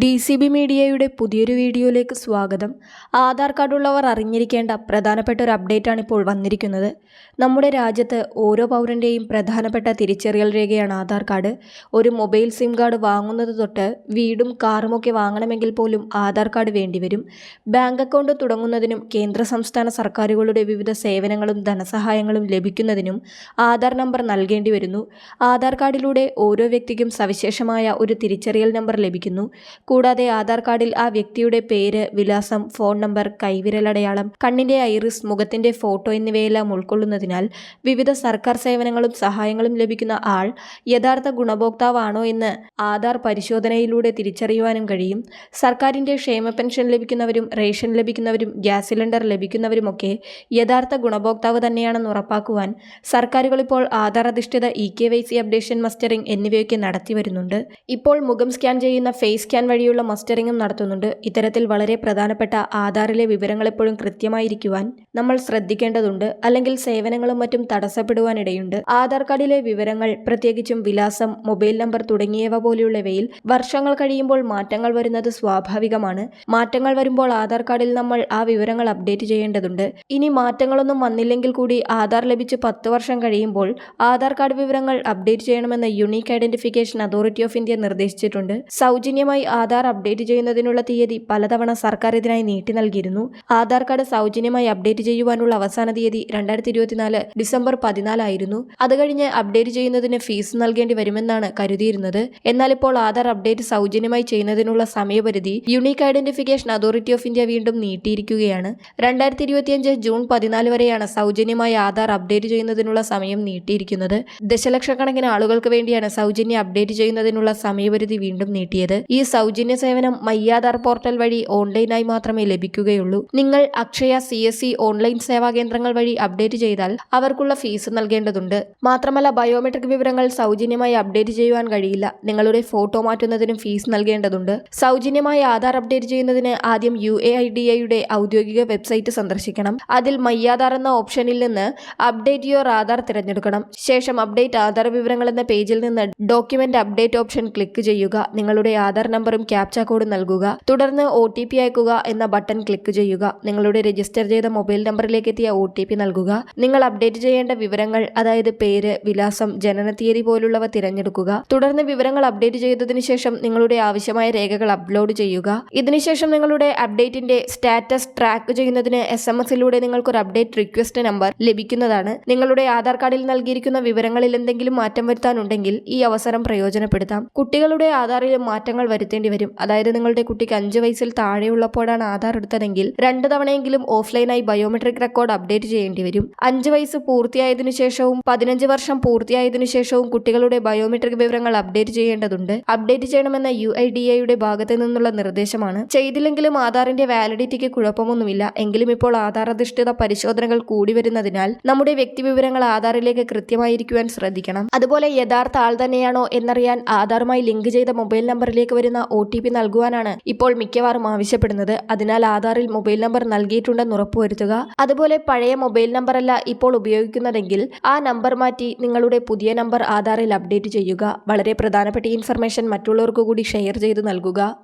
D C B മീഡിയയുടെ പുതിയൊരു വീഡിയോയിലേക്ക് സ്വാഗതം. ആധാർ കാർഡുള്ളവർ അറിഞ്ഞിരിക്കേണ്ട പ്രധാനപ്പെട്ട ഒരു അപ്ഡേറ്റാണ് ഇപ്പോൾ വന്നിരിക്കുന്നത്. നമ്മുടെ രാജ്യത്ത് ഓരോ പൗരന്റെയും പ്രധാനപ്പെട്ട തിരിച്ചറിയൽ രേഖയാണ് ആധാർ കാർഡ്. ഒരു മൊബൈൽ സിം കാർഡ് വാങ്ങുന്നത് തൊട്ട് വീടും കാറുമൊക്കെ വാങ്ങണമെങ്കിൽ പോലും ആധാർ കാർഡ് വേണ്ടിവരും. ബാങ്ക് അക്കൗണ്ട് തുടങ്ങുന്നതിനും കേന്ദ്ര സംസ്ഥാന സർക്കാരുകളുടെ വിവിധ സേവനങ്ങളും ധനസഹായങ്ങളും ലഭിക്കുന്നതിനും ആധാർ നമ്പർ നൽകേണ്ടി വരുന്നു ആധാർ കാർഡിലൂടെ ഓരോ വ്യക്തിക്കും സവിശേഷമായ ഒരു തിരിച്ചറിയൽ നമ്പർ ലഭിക്കുന്നു. കൂടാതെ ആധാർ കാർഡിൽ ആ വ്യക്തിയുടെ പേര് വിലാസം ഫോൺ നമ്പർ കൈവിരലടയാളം കണ്ണിന്റെ ഐറിസ് മുഖത്തിന്റെ ഫോട്ടോ എന്നിവയെല്ലാം ഉൾക്കൊള്ളുന്നതിനാൽ വിവിധ സർക്കാർ സേവനങ്ങളും സഹായങ്ങളും ലഭിക്കുന്ന ആൾ യഥാർത്ഥ ഗുണഭോക്താവാണോ എന്ന് ആധാർ പരിശോധനയിലൂടെ തിരിച്ചറിയുവാനും കഴിയും. സർക്കാരിന്റെ ക്ഷേമ പെൻഷൻ ലഭിക്കുന്നവരും റേഷൻ ലഭിക്കുന്നവരും ഗ്യാസ് സിലിണ്ടർ ലഭിക്കുന്നവരുമൊക്കെ യഥാർത്ഥ ഗുണഭോക്താവ് തന്നെയാണെന്ന് ഉറപ്പാക്കുവാൻ സർക്കാരുകൾ ഇപ്പോൾ ആധാർ അധിഷ്ഠിത e K Y C updation mustering എന്നിവയൊക്കെ നടത്തി വരുന്നുണ്ട് ഇപ്പോൾ മുഖം സ്കാൻ ചെയ്യുന്ന ഫേസ് സ്കാൻ വഴിയുള്ള മസ്റ്ററിങ്ങും നടത്തുന്നുണ്ട്. ഇത്തരത്തിൽ വളരെ പ്രധാനപ്പെട്ട ആധാറിലെ വിവരങ്ങൾ എപ്പോഴും കൃത്യമായിരിക്കുവാൻ നമ്മൾ ശ്രദ്ധിക്കേണ്ടതുണ്ട്. അല്ലെങ്കിൽ സേവനങ്ങളും മറ്റും തടസ്സപ്പെടുവാനിടയുണ്ട്. ആധാർ കാർഡിലെ വിവരങ്ങൾ പ്രത്യേകിച്ചും വിലാസം മൊബൈൽ നമ്പർ തുടങ്ങിയവ പോലെയുള്ളവയിൽ വർഷങ്ങൾ കഴിയുമ്പോൾ മാറ്റങ്ങൾ വരുന്നത് സ്വാഭാവികമാണ്. മാറ്റങ്ങൾ വരുമ്പോൾ ആധാർ കാർഡിൽ നമ്മൾ ആ വിവരങ്ങൾ അപ്ഡേറ്റ് ചെയ്യേണ്ടതുണ്ട്. ഇനി മാറ്റങ്ങളൊന്നും വന്നില്ലെങ്കിൽ കൂടി ആധാർ ലഭിച്ച് പത്ത് വർഷം കഴിയുമ്പോൾ ആധാർ കാർഡ് വിവരങ്ങൾ അപ്ഡേറ്റ് ചെയ്യണമെന്ന് Unique Identification Authority of India നിർദ്ദേശിച്ചിട്ടുണ്ട്. സൗജന്യമായി ആധാർ അപ്ഡേറ്റ് ചെയ്യുന്നതിനുള്ള തീയതി പലതവണ സർക്കാർ ഇതിനായി നീട്ടി നൽകിയിരുന്നു. ആധാർ കാർഡ് സൗജന്യമായി അപ്ഡേറ്റ് ചെയ്യുവാനുള്ള അവസാന തീയതി രണ്ടായിരത്തി ഇരുപത്തിനാല് ഡിസംബർ പതിനാലായിരുന്നു. അത് കഴിഞ്ഞ് അപ്ഡേറ്റ് ചെയ്യുന്നതിന് ഫീസ് നൽകേണ്ടി വരുമെന്നാണ് കരുതിയിരുന്നത്. എന്നാൽ ഇപ്പോൾ ആധാർ അപ്ഡേറ്റ് സൗജന്യമായി ചെയ്യുന്നതിനുള്ള സമയപരിധി Unique Identification Authority of India വീണ്ടും നീട്ടിയിരിക്കുകയാണ്. രണ്ടായിരത്തി ഇരുപത്തിയഞ്ച് ജൂൺ പതിനാല് വരെയാണ് സൗജന്യമായി ആധാർ അപ്ഡേറ്റ് ചെയ്യുന്നതിനുള്ള സമയം നീട്ടിയിരിക്കുന്നത്. ദശലക്ഷക്കണക്കിന് ആളുകൾക്ക് വേണ്ടിയാണ് സൗജന്യ അപ്ഡേറ്റ് ചെയ്യുന്നതിനുള്ള സമയപരിധി വീണ്ടും നീട്ടിയത്. ഈ സൗജന്യ സേവനം മയ്യാധാർ പോർട്ടൽ വഴി ഓൺലൈനായി മാത്രമേ ലഭിക്കുകയുള്ളൂ. നിങ്ങൾ Akshaya C S C online സേവാ കേന്ദ്രങ്ങൾ വഴി അപ്ഡേറ്റ് ചെയ്താൽ അവർക്കുള്ള ഫീസ് നൽകേണ്ടതുണ്ട്. മാത്രമല്ല ബയോമെട്രിക് വിവരങ്ങൾ സൗജന്യമായി അപ്ഡേറ്റ് ചെയ്യുവാൻ കഴിയില്ല. നിങ്ങളുടെ ഫോട്ടോ മാറ്റുന്നതിനും ഫീസ് നൽകേണ്ടതുണ്ട്. സൗജന്യമായി ആധാർ അപ്ഡേറ്റ് ചെയ്യുന്നതിന് ആദ്യം യു എ ഐ ഡി ഐയുടെ ഔദ്യോഗിക വെബ്സൈറ്റ് സന്ദർശിക്കണം. അതിൽ മയ്യാധാർ എന്ന ഓപ്ഷനിൽ നിന്ന് അപ്ഡേറ്റ് യുവർ ആധാർ തിരഞ്ഞെടുക്കണം. ശേഷം അപ്ഡേറ്റ് ആധാർ വിവരങ്ങൾ എന്ന പേജിൽ നിന്ന് ഡോക്യുമെന്റ് അപ്ഡേറ്റ് ഓപ്ഷൻ ക്ലിക്ക് ചെയ്യുക. നിങ്ങളുടെ ആധാർ നമ്പറും ക്യാപ്ച കോഡ് നൽകുക. തുടർന്ന് ഒ ടി പി അയക്കുക എന്ന ബട്ടൺ ക്ലിക്ക് ചെയ്യുക. നിങ്ങളുടെ രജിസ്റ്റർ ചെയ്ത മൊബൈൽ നമ്പറിലേക്ക് എത്തിയ ഒ ടി പി നൽകുക. നിങ്ങൾ അപ്ഡേറ്റ് ചെയ്യേണ്ട വിവരങ്ങൾ അതായത് പേര് വിലാസം ജനനത്തീയതി പോലുള്ളവ തിരഞ്ഞെടുക്കുക. തുടർന്ന് വിവരങ്ങൾ അപ്ഡേറ്റ് ചെയ്തതിനു ശേഷം നിങ്ങളുടെ ആവശ്യമായ രേഖകൾ അപ്ലോഡ് ചെയ്യുക. ഇതിനുശേഷം നിങ്ങളുടെ അപ്ഡേറ്റിന്റെ സ്റ്റാറ്റസ് ട്രാക്ക് ചെയ്യുന്നതിന് എസ് എം എസിലൂടെ നിങ്ങൾക്കൊരു അപ്ഡേറ്റ് റിക്വസ്റ്റ് നമ്പർ ലഭിക്കുന്നതാണ്. നിങ്ങളുടെ ആധാർ കാർഡിൽ നൽകിയിരിക്കുന്ന വിവരങ്ങളിൽ എന്തെങ്കിലും മാറ്റം വരുത്താനുണ്ടെങ്കിൽ ഈ അവസരം പ്രയോജനപ്പെടുത്താം. കുട്ടികളുടെ ആധാറിൽ മാറ്റങ്ങൾ വരുത്തേണ്ടി വരും. അതായത് നിങ്ങളുടെ കുട്ടിക്ക് അഞ്ച് വയസ്സിൽ താഴെയുള്ളപ്പോഴാണ് ആധാർ എടുത്തതെങ്കിൽ രണ്ട് തവണയെങ്കിലും ഓഫ്ലൈനായി ബയോമെട്രിക് റെക്കോർഡ് അപ്ഡേറ്റ് ചെയ്യേണ്ടി വരും. അഞ്ച് വയസ്സ് പൂർത്തിയായതിനു ശേഷവും പതിനഞ്ച് വർഷം പൂർത്തിയായതിനു ശേഷവും കുട്ടികളുടെ ബയോമെട്രിക് വിവരങ്ങൾ അപ്ഡേറ്റ് ചെയ്യേണ്ടതുണ്ട്. അപ്ഡേറ്റ് ചെയ്യണമെന്ന യു ഐ ഡി എയുടെ ഭാഗത്ത് നിന്നുള്ള നിർദ്ദേശമാണ്. ചെയ്തില്ലെങ്കിലും ആധാറിന്റെ വാലിഡിറ്റിക്ക് കുഴപ്പമൊന്നുമില്ല. എങ്കിലും ഇപ്പോൾ ആധാർ അധിഷ്ഠിത പരിശോധനകൾ കൂടി വരുന്നതിനാൽ നമ്മുടെ വ്യക്തിവിവരങ്ങൾ ആധാറിലേക്ക് കൃത്യമായിരിക്കുവാൻ ശ്രദ്ധിക്കണം. അതുപോലെ യഥാർത്ഥ ആൾ തന്നെയാണോ എന്നറിയാൻ ആധാറുമായി ലിങ്ക് ചെയ്ത മൊബൈൽ നമ്പറിലേക്ക് വരുന്ന ഒ ടി പി നൽകുവാനാണ് ഇപ്പോൾ മിക്കവാറും ആവശ്യപ്പെടുന്നത്. അതിനാൽ ആധാറിൽ മൊബൈൽ നമ്പർ നൽകിയിട്ടുണ്ടെന്ന് ഉറപ്പുവരുത്തുക. അതുപോലെ പഴയ മൊബൈൽ നമ്പറല്ല ഇപ്പോൾ ഉപയോഗിക്കുന്നതെങ്കിൽ ആ നമ്പർ മാറ്റി നിങ്ങളുടെ പുതിയ നമ്പർ ആധാറിൽ അപ്ഡേറ്റ് ചെയ്യുക. വളരെ പ്രധാനപ്പെട്ട ഇൻഫർമേഷൻ മറ്റുള്ളവർക്ക് കൂടി ഷെയർ ചെയ്ത് നൽകുക.